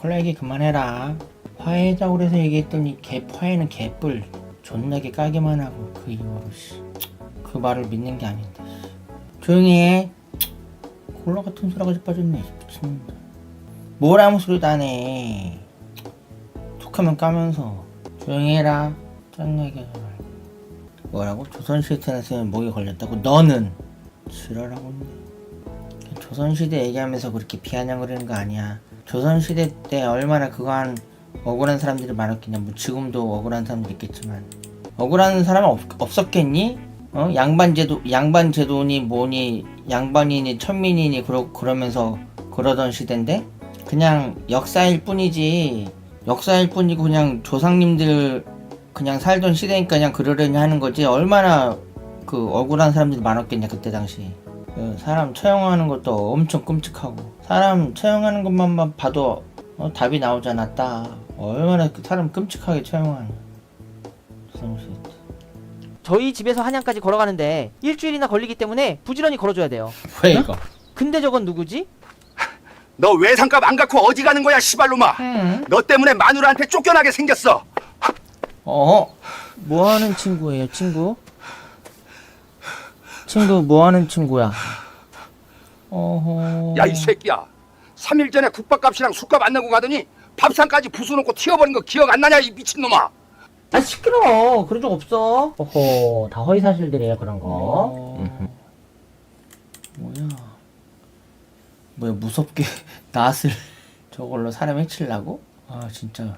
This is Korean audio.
콜라 얘기 그만해라. 화해자고 그래서 얘기했더니 개 화해는 개뿔 존나게 까기만 하고 그 이후로 씨. 그 말을 믿는 게 아닌데. 씨. 조용히 해. 콜라 같은 소라가지 빠졌네. 미친놈들. 뭘 아무 소리도 안 해. 툭하면 까면서 조용히 해라. 짱나게 하지 말고. 뭐라고? 조선시대 때는 목이 걸렸다고? 너는 지랄하고 있네. 조선시대 얘기하면서 그렇게 비아냥거리는 거 아니야. 조선시대 때 얼마나 한 억울한 사람들이 많았겠냐. 뭐 지금도 억울한 사람들 있겠지만 억울한 사람은 없, 없었겠니? 어? 양반 제도 양반 제도니 뭐니 양반이니 천민이니 그러 그러면서 그러던 시대인데 그냥 역사일 뿐이지 역사일 뿐이고 그냥 조상님들 그냥 살던 시대니까 그냥 그러려니 하는 거지 얼마나 그 억울한 사람들이 많았겠냐 그때 당시 그 사람 처형하는 것도 엄청 끔찍하고 사람 처형하는 것만 봐도 어, 답이 나오잖아 딱 얼마나 그 사람 끔찍하게 처형하는. 저희 집에서 한양까지 걸어가는데 일주일이나 걸리기 때문에 부지런히 걸어줘야 돼요. 뭐야 이거 근데 저건 누구지? 너 외상값 안 갖고 어디 가는 거야 시발로마 응. 너 때문에 마누라한테 쫓겨나게 생겼어 어? 뭐하는 친구예요 친구? 친구 뭐하는 친구야? 어허. 야 이 새끼야. 3일 전에 국밥값이랑 술값 안 내고 가더니 밥상까지 부숴놓고 튀어버린 거 기억 안 나냐 이 미친놈아. 아 시끄러워. 그런 적 없어. 호호 다 허위 사실들이에요 그런 거. 어... 뭐야? 뭐야 무섭게 낫을 저걸로 사람 해치려고? 아 진짜